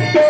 Thank you.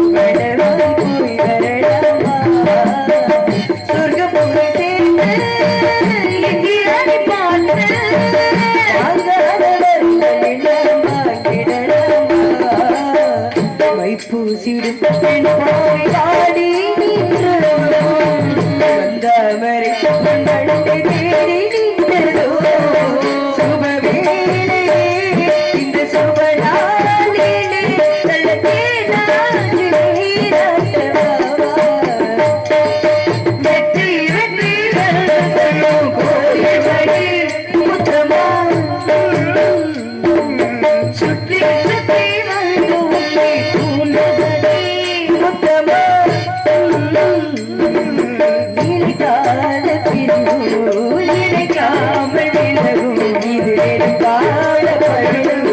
வைப்பூசிடும் கோயிலாடி நின்று வந்தாமரை தேடி இணைக்காமல் விலகும் இது காலப்படும்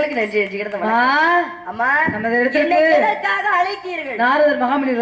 உங்களுக்கு நன்றி நெஞ்சுகிறது அம்மா நமது இடத்திற்கு அழைக்கிறீர்கள் நாரதர் மகாமணி